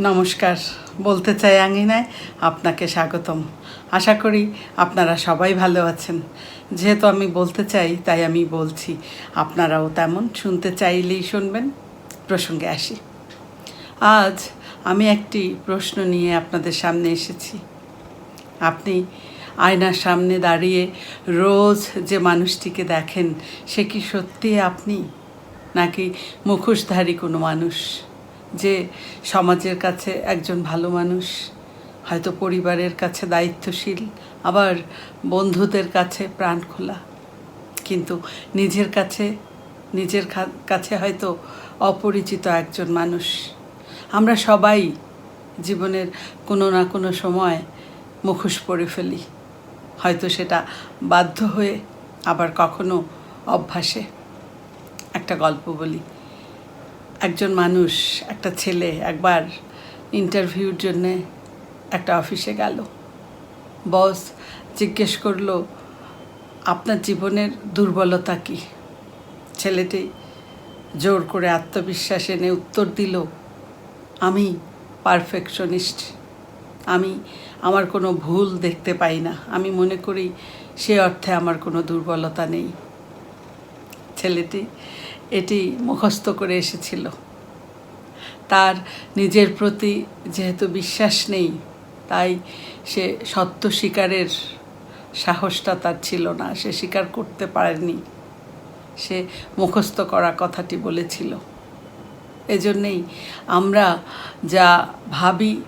নমস্কার। বলতে চাই আঙিনায় আপনাকে স্বাগতম। আশা করি আপনারা সবাই ভালো আছেন। যেহেতু আমি বলতে চাই, তাই আমি বলছি, আপনারাও তেমন শুনতে চাইলেই শুনবেন। প্রসঙ্গে আসি। আজ আমি একটি প্রশ্ন নিয়ে আপনাদের সামনে এসেছি। আপনি আয়নার সামনে দাঁড়িয়ে রোজ যে মানুষটিকে দেখেন, সে কি সত্যি আপনি? নাকি মুখোশধারী কোনো মানুষ? যে সমাজের কাছে একজন ভালো মানুষ, হয়তো পরিবারের কাছে দায়িত্বশীল, আবার বন্ধুদের কাছে প্রাণ খোলা। কিন্তু নিজের কাছে নিজের কাছে হয়তো অপরিচিত একজন মানুষ। আমরা সবাই জীবনের কোনো না কোনো সময় মুখোশ পরে ফেলি। হয়তো সেটা বাধ্য হয়ে আবার কখনো অভ্যাসে। একটা গল্প বলি। একজন মানুষ, একটা ছেলে একবার ইন্টারভিউর জন্যে একটা অফিসে গেল। বস জিজ্ঞেস করল, আপনার জীবনের দুর্বলতা কী? ছেলেটি জোর করে আত্মবিশ্বাস এনে উত্তর দিল, আমি পারফেকশনিস্ট আমি আমার কোনো ভুল দেখতে পাই না। আমি মনে করি সে অর্থে আমার কোনো দুর্বলতা নেই। ছেলেটি এটি মুখস্থ করে এসেছিল। তার নিজের প্রতি যেহেতু বিশ্বাস নেই, তাই সে সত্য স্বীকারের সাহসটা তার ছিল না। সে স্বীকার করতে পারেনি। সে মুখস্থ করা কথাটি বলেছিল। এজন্যেই আমরা যা ভাবি,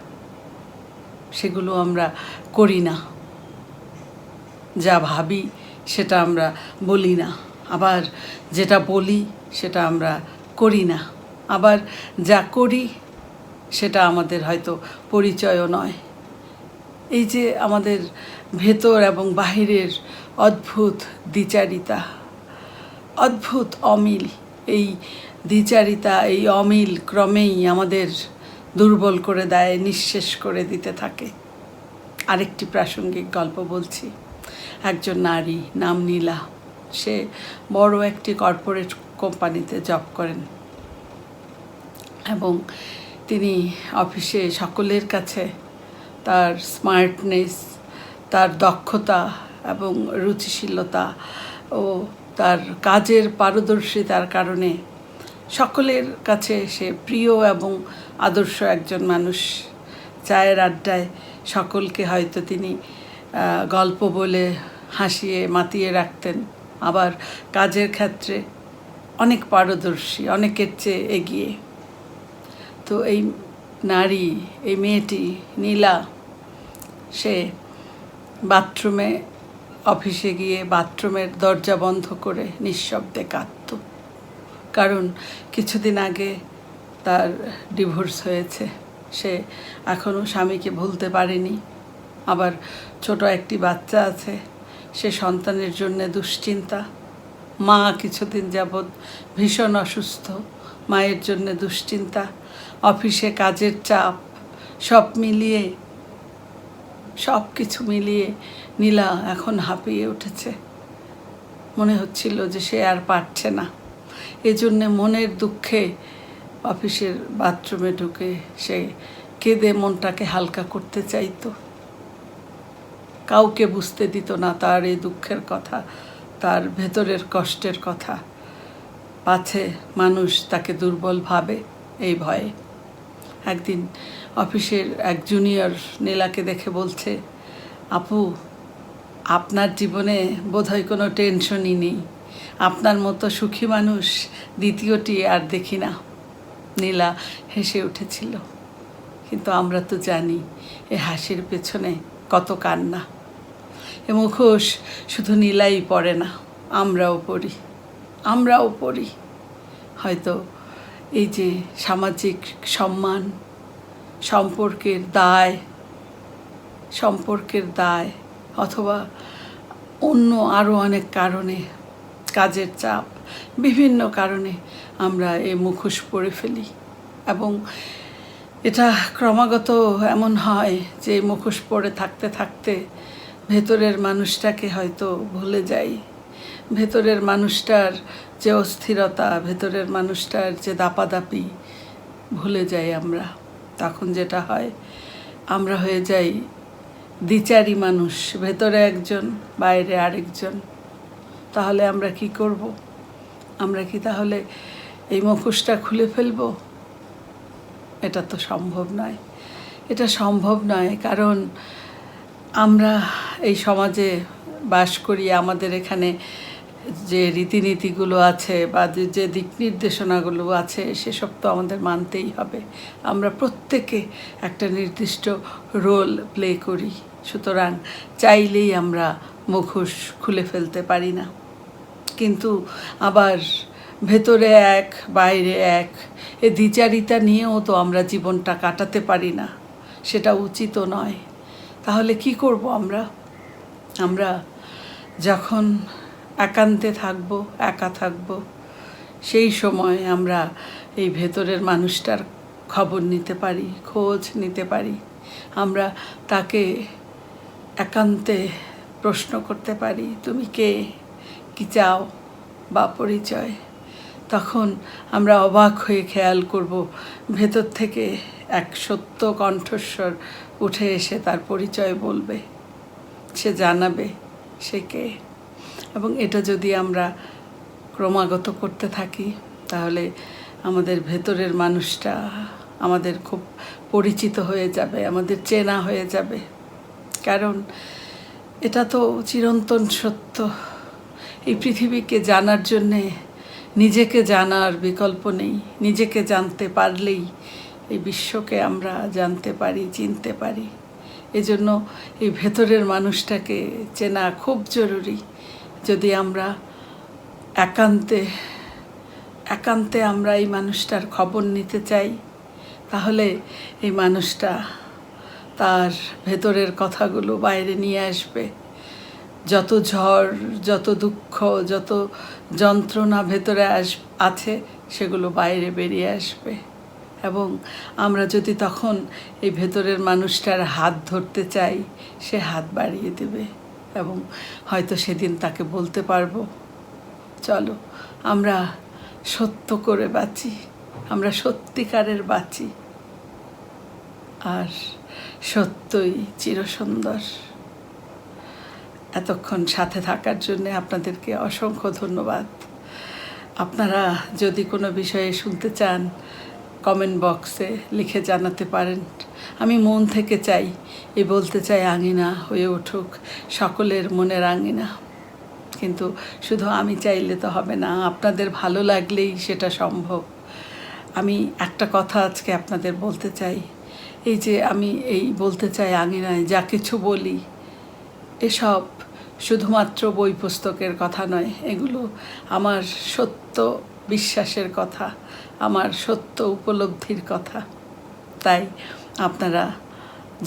সেগুলো আমরা করি না। যা ভাবি, সেটা আমরা বলি না। আবার যেটা বলি, সেটা আমরা করি না। আবার যা করি, সেটা আমাদের হয়তো পরিচয়ও নয়। এই যে আমাদের ভেতর এবং বাহিরের অদ্ভুত দ্বিচারিতা, অদ্ভুত অমিল, এই দ্বিচারিতা, এই অমিল ক্রমেই আমাদের দুর্বল করে দেয়, নিঃশেষ করে দিতে থাকে। আরেকটি প্রাসঙ্গিক গল্প বলছি। একজন নারী, নাম নীলা। সে বড় একটি কর্পোরেট কোম্পানিতে জব করেন। এবং তিনি অফিসে সকলের কাছে তার স্মার্টনেস তার দক্ষতা এবং রুচিশীলতা ও তার কাজের পারদর্শিতার কারণে সকলের কাছে সে প্রিয় এবং আদর্শ একজন মানুষ। চায়ের আড্ডায় সকলকে হয়তো তিনি গল্প বলে হাসিয়ে, মাতিয়ে রাখতেন। আবার কাজের ক্ষেত্রে অনেক পারদর্শী, অনেকের চেয়ে এগিয়ে। তো এই নারী, এই মেয়েটি নীলা, সে বাথরুমে, অফিসে গিয়ে বাথরুমের দরজা বন্ধ করে নিঃশব্দে কাঁদত। কারণ কিছুদিন আগে তার ডিভোর্স হয়েছে। সে এখনও স্বামীকে ভুলতে পারেনি। আবার ছোট একটি বাচ্চা আছে। সে সন্তানের জন্য দুশ্চিন্তা। মা কিছুদিন যাবৎ ভীষণ অসুস্থ, মায়ের জন্য দুশ্চিন্তা, অফিসে কাজের চাপ, সব মিলিয়ে, সব কিছু মিলিয়ে নীলা এখন হাঁপিয়ে উঠেছে। মনে হচ্ছিল যে সে আর পারছে না। এজন্যে মনের দুঃখে অফিসের বাথরুমে ঢুকে সে কেঁদে মনটাকে হালকা করতে চাইতো। কাউকে বুঝতে দিত না তার এই দুঃখের কথা, তার ভেতরের কষ্টের কথা। পাছে মানুষ তাকে দুর্বল ভাবে এই ভয়ে। একদিন অফিসের এক জুনিয়র নীলাকে দেখে বলছে, আপু, আপনার জীবনে বোধহয় কোনো টেনশনই নেই। আপনার মতো সুখী মানুষ দ্বিতীয়টি আর দেখি না। নীলা হেসে উঠেছিল। কিন্তু আমরা তো জানি এ হাসির পেছনে কত কান্না। এ মুখোশ শুধু নীলাই পড়ে না, আমরাও পড়ি আমরাও পড়ি হয়তো এই যে সামাজিক সম্মান, সম্পর্কের দায় সম্পর্কের দায়, অথবা অন্য আরও অনেক কারণে কাজের চাপ, বিভিন্ন কারণে আমরা এই মুখোশ পরে ফেলি। এবং এটা ক্রমাগত এমন হয় যে মুখোশ পরে থাকতে থাকতে ভেতরের মানুষটাকে হয়তো ভুলে যাই। ভেতরের মানুষটার যে অস্থিরতা, ভেতরের মানুষটার যে দাপাদাপি ভুলে যাই আমরা। তখন যেটা হয়, আমরা হয়ে যাই দ্বিচারী মানুষ, ভেতরে একজন, বাইরে আরেকজন। তাহলে আমরা কি করব? আমরা কি তাহলে এই মুখোশটা খুলে ফেলব? এটা তো সম্ভব নয়। এটা সম্ভব নয়, কারণ আমরা এই সমাজে বাস করি, আমাদের এখানে যে রীতিনীতিগুলো আছে বা যে দিক নির্দেশনাগুলো আছে, সেসব তো আমাদের মানতেই হবে। আমরা প্রত্যেকে একটা নির্দিষ্ট রোল প্লে করি। সুতরাং চাইলেই আমরা মুখোশ খুলে ফেলতে পারি না। কিন্তু আবার ভেতরে এক, বাইরে এক, এ দ্বিচারিতা নিয়েও তো আমরা জীবনটা কাটাতে পারি না। সেটা উচিতও নয়। তাহলে কি করব আমরা? আমরা যখন একান্তে থাকব, একা থাকব, সেই সময় আমরা এই ভেতরের মানুষটার খবর নিতে পারি, খোঁজ নিতে পারি। আমরা তাকে একান্তে প্রশ্ন করতে পারি, তুমি কে? কি চাও বা পরিচয়? তখন আমরা অবাক হয়ে খেয়াল করব, ভেতর থেকে এক সত্য কণ্ঠস্বর উঠে এসে তার পরিচয় বলবে। সে জানাবে সে কে। এবং এটা যদি আমরা ক্রমাগত করতে থাকি, তাহলে আমাদের ভেতরের মানুষটা আমাদের খুব পরিচিত হয়ে যাবে, আমাদের চেনা হয়ে যাবে। কারণ এটা তো চিরন্তন সত্য। এই পৃথিবীকে জানার জন্যে নিজেকে জানার বিকল্প নেই, নিজেকে জানতে পারলেই এই বিশ্বকে আমরা জানতে পারি, চিনতে পারি। এজন্য এই ভেতরের মানুষটাকে চেনা খুব জরুরি। যদি আমরা একান্তে একান্তে আমরা এই মানুষটার খবর নিতে চাই, তাহলে এই মানুষটা তার ভেতরের কথাগুলো বাইরে নিয়ে আসবে। যত ঝড়, যত দুঃখ, যত যন্ত্রণা ভেতরে আস, আছে, সেগুলো বাইরে বেরিয়ে আসবে। এবং আমরা যদি তখন এই ভেতরের মানুষটার হাত ধরতে চাই, সে হাত বাড়িয়ে দেবে এবং হয়তো সেদিন তাকে বলতে পারব, চলো, আমরা সত্য করে বাঁচি, আমরা সত্যিকারের বাঁচি। আর সত্যই চিরসুন্দর। এতক্ষণ সাথে থাকার জন্য আপনাদেরকে অসংখ্য ধন্যবাদ। আপনারা যদি কোনো বিষয়ে শুনতে চান কমেন্ট বক্সে লিখে জানাতে পারেন। আমি মন থেকে চাই, এ বলতে চাই আঙিনা হয়ে উঠুক, সকলের মনের আঙিনা। কিন্তু শুধু আমি চাইলে তো হবে না, আপনাদের ভালো লাগলেই সেটা সম্ভব। আমি একটা কথা আজকে আপনাদের বলতে চাই, এই যে আমি এই বলতে চাই আঙিনায়, যা কিছু বলি, এসব শুধুমাত্র বই পুস্তকের কথা নয়, এগুলো আমার সত্য বিশ্বাসের কথা, আমার সত্য উপলব্ধির কথা। তাই আপনারা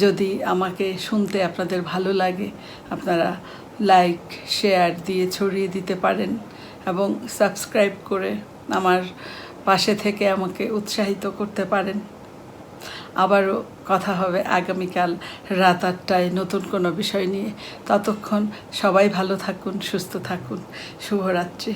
যদি আমাকে শুনতে আপনাদের ভালো লাগে, আপনারা লাইক, শেয়ার দিয়ে ছড়িয়ে দিতে পারেন এবং সাবস্ক্রাইব করে আমার পাশে থেকে আমাকে উৎসাহিত করতে পারেন। আবারও কথা হবে আগামীকাল রাত আটটায় নতুন কোনো বিষয় নিয়ে। ততক্ষণ সবাই ভালো থাকুন, সুস্থ থাকুন। শুভরাত্রি।